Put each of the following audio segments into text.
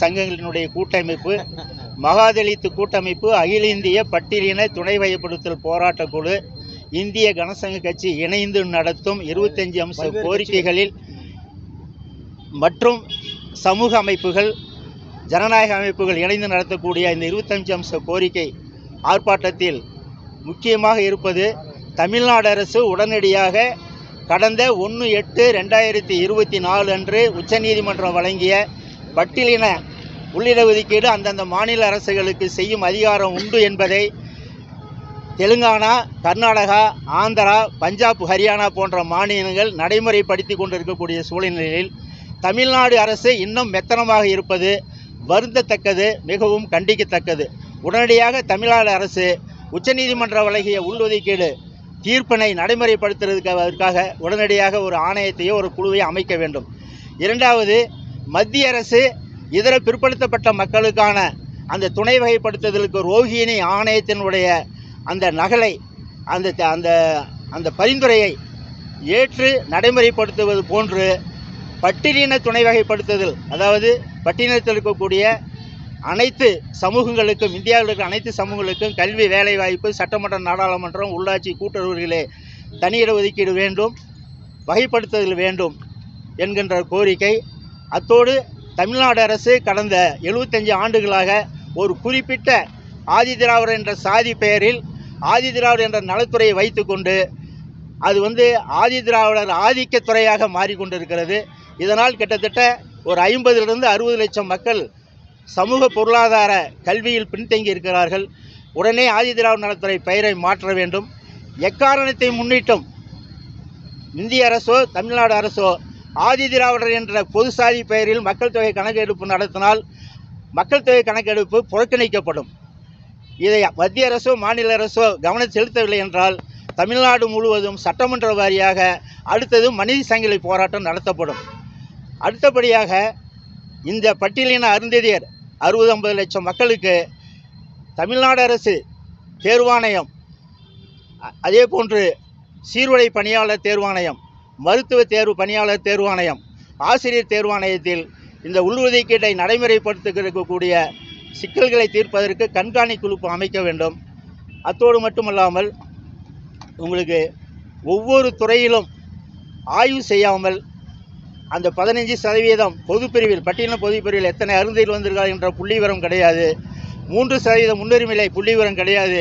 சங்கங்களினுடைய கூட்டமைப்பு மகாதலித்து கூட்டமைப்பு அகில இந்திய பட்டியலின துணை வயப்படுத்தல் போராட்டக் குழு இந்திய கனசங்க கட்சி இணைந்து நடத்தும் இருபத்தஞ்சு அம்ச கோரிக்கைகளில் மற்றும் சமூக அமைப்புகள் ஜனநாயக அமைப்புகள் இணைந்து நடத்தக்கூடிய இந்த இருபத்தஞ்சு அம்ச கோரிக்கை ஆர்ப்பாட்டத்தில் முக்கியமாக இருப்பது தமிழ்நாடு அரசு உடனடியாக கடந்த ஒன்று எட்டு ரெண்டாயிரத்தி இருபத்தி நாலு அன்று உச்சநீதிமன்றம் வழங்கிய பட்டியலின உள்ளிட ஒதுக்கீடு அந்தந்த மாநில அரசுகளுக்கு செய்யும் அதிகாரம் உண்டு என்பதை தெலுங்கானா கர்நாடகா ஆந்திரா பஞ்சாப் ஹரியானா போன்ற மாநிலங்கள் நடைமுறைப்படுத்தி கொண்டிருக்கக்கூடிய சூழ்நிலையில் தமிழ்நாடு அரசு இன்னும் மெத்தனமாக இருப்பது வருந்தத்தக்கது மிகவும் கண்டிக்கத்தக்கது. உடனடியாக தமிழ்நாடு அரசு உச்சநீதிமன்றம் வழங்கிய உள்ஒதுக்கீடு தீர்ப்பினை நடைமுறைப்படுத்துறதுக்காக உடனடியாக ஒரு ஆணையத்தையோ ஒரு குழுவையோ அமைக்க வேண்டும். இரண்டாவது மத்திய அரசு இதர பிற்படுத்தப்பட்ட மக்களுக்கான அந்த துணை வகைப்படுத்துதலுக்கு ரோஹிணி ஆணையத்தினுடைய அந்த நகலை அந்த அந்த அந்த பரிந்துரையை ஏற்று நடைமுறைப்படுத்துவது போன்று பட்டியலின துணை வகைப்படுத்துதல் அதாவது பட்டியலினத்தில் இருக்கக்கூடிய அனைத்து சமூகங்களுக்கும் இந்தியாவில் இருக்கிற அனைத்து சமூகங்களுக்கும் கல்வி வேலைவாய்ப்பு சட்டமன்ற நாடாளுமன்றம் உள்ளாட்சி கூட்டுறவுகளிலே தனியிட ஒதுக்கீடு வேண்டும் வகைப்படுத்துதல் வேண்டும் என்கின்ற கோரிக்கை அத்தோடு தமிழ்நாடு அரசு கடந்த எழுபத்தஞ்சு ஆண்டுகளாக ஒரு குறிப்பிட்ட ஆதிதிராவிடர் என்ற சாதி பெயரில் ஆதிதிராவிடர் என்ற நலத்துறையை வைத்துக்கொண்டு அது வந்து ஆதிதிராவிடர் ஆதிக்கத்துறையாக மாறிக்கொண்டிருக்கிறது. இதனால் கிட்டத்தட்ட ஒரு ஐம்பதிலிருந்து அறுபது லட்சம் மக்கள் சமூக பொருளாதார கல்வியில் பின்தங்கி இருக்கிறார்கள். உடனே ஆதிதிராவிட நலத்துறை பெயரை மாற்ற வேண்டும். எக்காரணத்தை முன்னிட்டும் இந்திய அரசோ தமிழ்நாடு அரசோ ஆதிதிராவிடர் என்ற பொது சாதி பெயரில் மக்கள் தொகை கணக்கெடுப்பு நடத்தினால் மக்கள் தொகை கணக்கெடுப்பு புறக்கணிக்கப்படும். இதை மத்திய அரசோ மாநில அரசோ கவனம் செலுத்தவில்லை என்றால் தமிழ்நாடு முழுவதும் சட்டமன்ற வாரியாக அடுத்தது மனித சங்கிலி போராட்டம் நடத்தப்படும். அடுத்தபடியாக இந்த பட்டியலின அருந்ததியர் அறுபது ஐம்பது லட்சம் மக்களுக்கு தமிழ்நாடு அரசு தேர்வாணையம் அதே போன்று சீருடை பணியாளர் தேர்வாணையம் மருத்துவ தேர்வு பணியாளர் தேர்வாணையம் ஆசிரியர் தேர்வாணையத்தில் இந்த உள்ஒதுக்கீட்டை நடைமுறைப்படுத்திருக்கக்கூடிய சிக்கல்களை தீர்ப்பதற்கு கண்காணி அமைக்க வேண்டும். அத்தோடு மட்டுமல்லாமல் உங்களுக்கு ஒவ்வொரு துறையிலும் ஆய்வு செய்யாமல் அந்த பதினஞ்சு சதவீதம் பொதுப்பிரிவில் பட்டியலின பொதுப்பிரிவில் எத்தனை அருந்தையில் வந்திருக்கார் என்ற புள்ளிவிவரம் கிடையாது. மூன்று சதவீதம் முன்னுரிமையிலே புள்ளிவிவரம் கிடையாது.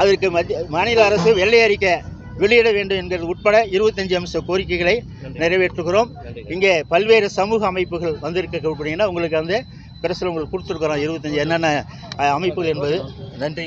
அதற்கு மத்திய மாநில அரசு வெள்ளை அறிக்கை வெளியிட வேண்டும் என்கிறது உட்பட இருபத்தஞ்சு அம்ச கோரிக்கைகளை நிறைவேற்றுகிறோம். இங்கே பல்வேறு சமூக அமைப்புகள் வந்திருக்க அப்படின்னா உங்களுக்கு வந்து பிரசில் உங்களுக்கு கொடுத்துருக்குறோம். இருபத்தஞ்சு என்னென்ன அமைப்புகள் என்பது. நன்றி.